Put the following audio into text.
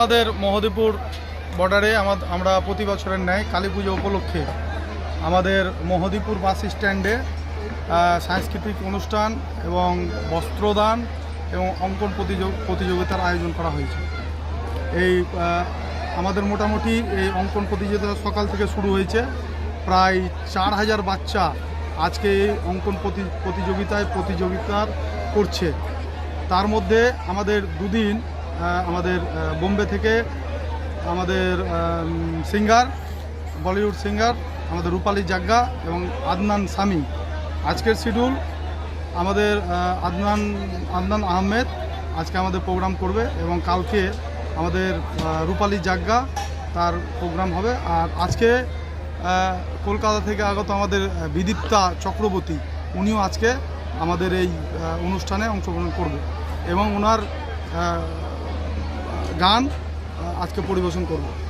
আমাদের মহদীপুর বর্ডারে আমা- আমরা প্রতি বছরের ন্যায় কালী পুজো উপলক্ষে আমাদের মহদীপুর বাস স্ট্যান্ডে সাংস্কৃতিক অনুষ্ঠান এবং বস্ত্রদান এবং অঙ্কন প্রতিযোগ প্রতিযোগিতার আয়োজন করা হয়েছে। এই আমাদের মোটামুটি এই অঙ্কন প্রতিযোগিতা সকাল থেকে শুরু হয়েছে। প্রায় চার হাজার বাচ্চা আজকে এই অঙ্কন প্রতি প্রতিযোগিতায় প্রতিযোগিতার করছে। তার মধ্যে আমাদের দুদিন আমাদের বোম্বে থেকে আমাদের সিঙ্গার, বলিউড সিঙ্গার, আমাদের রূপালী জাগ্গা এবং আদনান সামি। আজকের শিডিউল আমাদের আদনান আদনান আহমেদ আজকে আমাদের প্রোগ্রাম করবে এবং কালকে আমাদের রূপালী জাগ্গা তার প্রোগ্রাম হবে। আর আজকে কলকাতা থেকে আগত আমাদের বিদীপ্তা চক্রবর্তী, উনিও আজকে আমাদের এই অনুষ্ঠানে অংশগ্রহণ করবে এবং ওনার গান আজকে পরিবেশন করবে।